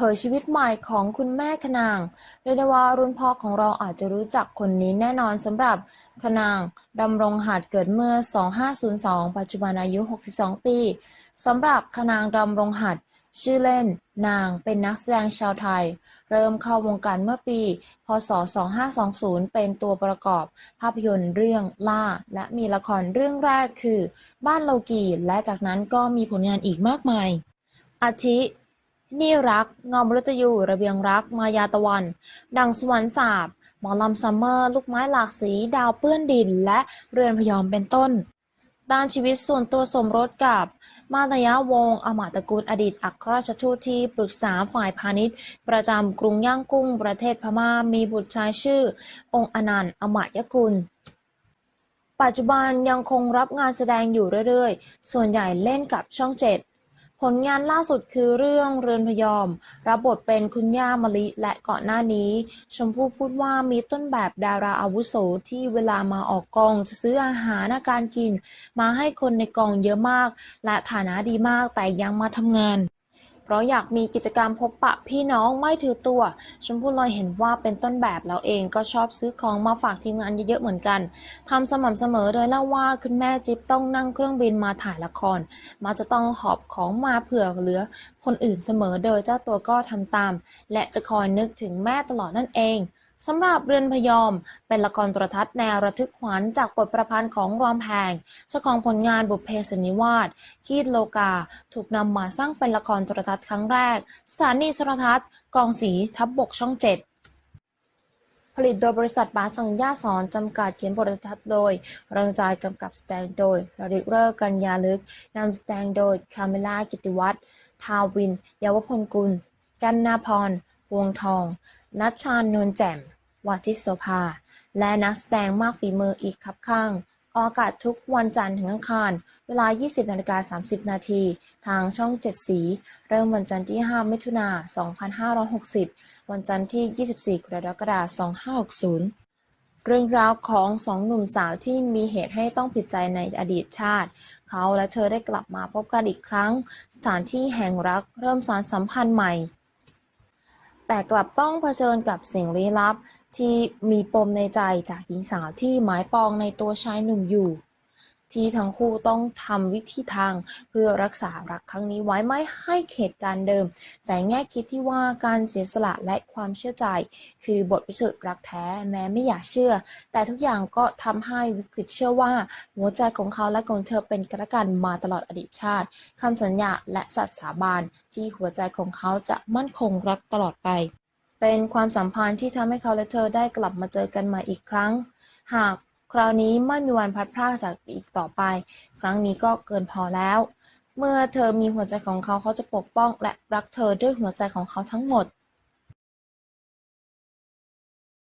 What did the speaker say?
เผยชีวิตใหม่ของคุณแม่ขนางเรียกได้ว่ารุ่นพ่อของเราอาจจะรู้จักคนนี้แน่นอนสำหรับขนางดำรงหัดเกิดเมื่อ 2502 ปัจจุบันอายุ 62 ปีสำหรับขนางดำรงหัดชื่อเล่น นางเป็นนักแสดงชาวไทย เริ่มเข้าวงการเมื่อปี พศ 2520 เป็นตัวประกอบภาพยนตร์เรื่องล่า และมีละครเรื่องแรกคือ บ้านโลกี และจากนั้นก็มีผลงานอีกมากมาย อาทิ นี่รักเงามฤตยูระเบียงรักมายาตะวัน ดังสวรรค์สาบหมอลำซัมเมอร์ ลูกไม้หลากสีดาวเปื้อนดิน และเรือนพยอมเป็นต้น ด้านชีวิตส่วนตัวสมรสกับ มาตยาวงศ์อมาตะกูลอดีตอัครราชทูตที่ปรึกษาฝ่ายพาณิชย์ ประจำกรุงย่างกุ้ง ประเทศพม่ามีบุตรชายชื่อ องค์อนันต์อมาตยกุลปัจจุบันยังคงรับงานแสดงอยู่เรื่อยๆ ส่วนใหญ่เล่นกับช่องเจ็ด ผลงานล่าสุดคือเรื่องเรือนพยอม รับบทเป็นคุณย่ามะลิและก่อนหน้านี้ ชมพู่พูดว่ามีต้นแบบดาราอาวุโสที่เวลามาออกกองจะซื้ออาหารอาการกิน มาให้คนในกองเยอะมาก และฐานะดีมากแต่ยังมาทำงาน เพราะอยากมีกิจกรรมพบปะพี่น้องไม่ถือตัว ชมพู่ลอยเห็นว่าเป็นต้นแบบแล้วเองก็ชอบซื้อของมาฝากทีมงานเยอะๆเหมือนกันทำสม่ำเสมอโดยเล่าว่าคุณแม่จิ๊บต้องนั่งเครื่องบินมาถ่ายละครมาจะต้องหอบของมาเผื่อเหลือคนอื่นเสมอโดยเจ้าตัวก็ทำตาม และจะคอยนึกถึงแม่ตลอดนั่นเอง สำหรับเรือนพยอม เป็นละครโทรทัศน์แนวระทึกขวัญจากบทประพันธ์ของรอมแพงเจ้าของผลงานบุพเพสนนิวาสคีดโลกา ถูกนำมาสร้างเป็นละครโทรทัศน์ครั้งแรก สถานีโทรทัศน์ กองสีทับบกช่องเจ็ดผลิตโดยบริษัทบาสังญาสอนจำกัดเขียนบททัศน์โดยเริงใจกำกับแสดงโดยระดิกเรกกัญญาลึกนำแสดงโดยคาเมล่ากิติวัฒน์ทาวิน เยาวพลกุล กันนาพร วงทอง นัชชานนวลแจ่มวาทิตโสภา และนักแสดงมากฝีมืออีกครับข้าง ออกอากาศทุกวันจันทร์ถึงอังคาร เวลา 20นาฬิกา30 นาที ทางช่อง 7 สี เริ่มวันจันทร์ที่ 5 มิถุนา2560 วันจันทร์ที่ 24 กรกฎาคม 2560เรื่องราวของสองหนุ่มสาวที่มีเหตุให้ต้องผิดใจในอดีตชาติ เขาและเธอได้กลับมาพบกันอีกครั้ง สถานที่แห่งรักเริ่มสานสัมพันธ์ใหม่ แต่กลับต้องเผชิญกับสิ่งลี้ลับ ที่มีปมในใจจากหญิงสาวที่หมายปองในตัวชายหนุ่มอยู่ ที่ทั้งคู่ต้องทำวิธีทางเพื่อรักษารักครั้งนี้ไว้ไม่ให้เหตุการณ์เดิมแต่แง่คิดที่ว่าการเสียสละและความเชื่อใจ คือบทพิสูจน์รักแท้แม้ไม่อยากเชื่อ แต่ทุกอย่างก็ทำให้วิกฤตเชื่อว่า หัวใจของเขาและของเธอเป็นกันและกันมาตลอดอดีตชาติคำสัญญาและสัตย์สาบานที่หัวใจของเขาจะมั่นคงรักตลอดไปเป็นความสัมพันธ์ที่ทำให้เขาและเธอได้กลับมาเจอกันใหม่อีกครั้ง หาก คราวนี้ไม่มีวันพัดพรากจากอีกต่อไป ครั้งนี้ก็เกินพอแล้ว เมื่อเธอมีหัวใจของเขาเขาจะปกป้องและรักเธอด้วยหัวใจของเขาทั้งหมด